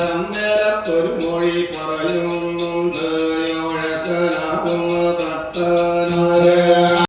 സന്നേരത്തൊരു മൊഴി പറയുന്നുണ്ട്. യോഴക്കനാകുന്ന തട്ട